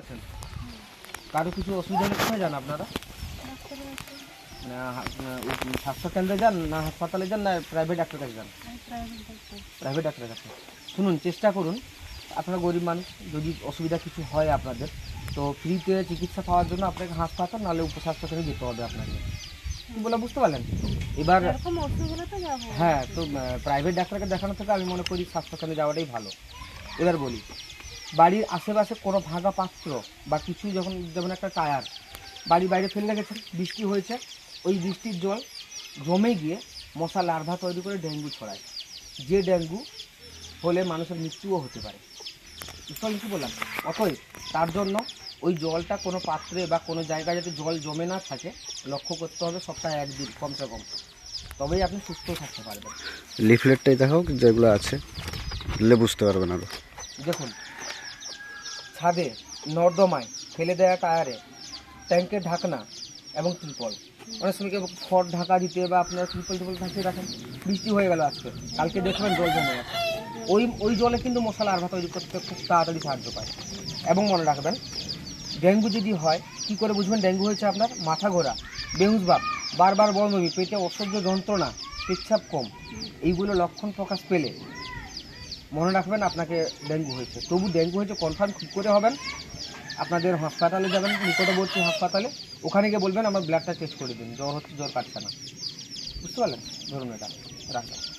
আছেন? কারও কিছু অসুবিধা হলে কোথায় যান আপনারা? না স্বাস্থ্যকেন্দ্রে যান না হাসপাতালে যান না প্রাইভেট ডাক্তার কাছে যান? প্রাইভেট ডাক্তারের কাছে। শুনুন চেষ্টা করুন। আপনারা গরিব মানুষ যদি অসুবিধা কিছু হয় আপনাদের তো ফ্রিতে চিকিৎসা পাওয়ার জন্য আপনাকে হাসপাতাল নাহলে উপস্বাস্থ্যকেন্দ্রে যেতে হবে আপনাকে। কি বলে বুঝতে পারলেন? এবার হ্যাঁ তো প্রাইভেট ডাক্তারকে দেখানো থেকে আমি মনে করি স্বাস্থ্যকেন্দ্রে যাওয়াটাই ভালো। এবার বলি বাড়ির আশেপাশে কোনো ভাঙা পাত্র বা কিছু যখন যেমন একটা টায়ার বাড়ি বাইরে ফেলে গেছে বৃষ্টি হয়েছে ওই বৃষ্টির জল জমে গিয়ে মশা লার্ভা তৈরি করে ডেঙ্গু ছড়ায়। যে ডেঙ্গু হলে মানুষের মৃত্যুও হতে পারে। বুঝতে কি বললাম অতএব তার জন্য ওই জলটা কোনো পাত্রে বা কোনো জায়গায় যাতে জল জমে না থাকে লক্ষ্য করতে হবে সপ্তাহে একদিন কমসে কম। তবেই আপনি সুস্থ থাকতে পারবেন। লিফলেটটাই দেখো যেগুলো আছে বুঝতে পারবেন আরও। দেখুন ছাদে নর্দমায় ফেলে দেওয়া টায়ারে ট্যাঙ্কের ঢাকনা এবং ত্রিপল। অনেক সময় খড় ঢাকা দিতে বা আপনার ত্রিপল টিপল ঢাকিয়ে রাখেন। বৃষ্টি হয়ে গেল আজকে। কালকে দেখবেন জল জমে গেছে। ওই ওই জলে কিন্তু মশলা লার্ভা তৈরি করতে খুব তাড়াতাড়ি সাহায্য পায়। এবং মনে রাখবেন, ডেঙ্গু যদি হয়, কি করে বুঝবেন ডেঙ্গু হয়েছে আপনার মাথা ঘোরা, বেহুশ ভাব, বারবার বমি পেটে অসহ্য যন্ত্রণা, পেচ্ছাপ কম। এইগুলো লক্ষণ প্রকাশ পেলে মনে রাখবেন আপনাকে ডেঙ্গু হয়েছে। তবু ডেঙ্গু হয়েছে কনফার্ম ঠিক করে হবেন। আপনাদের হাসপাতালে যাবেন, নিকটবর্তী হাসপাতালে। ওখানে গিয়ে বলবেন, আমার ব্লাডটা টেস্ট করে দিন। জ্বর হচ্ছে, জ্বর কাটছে না। বুঝতে পারলেন? ধরুন এটা। রাখা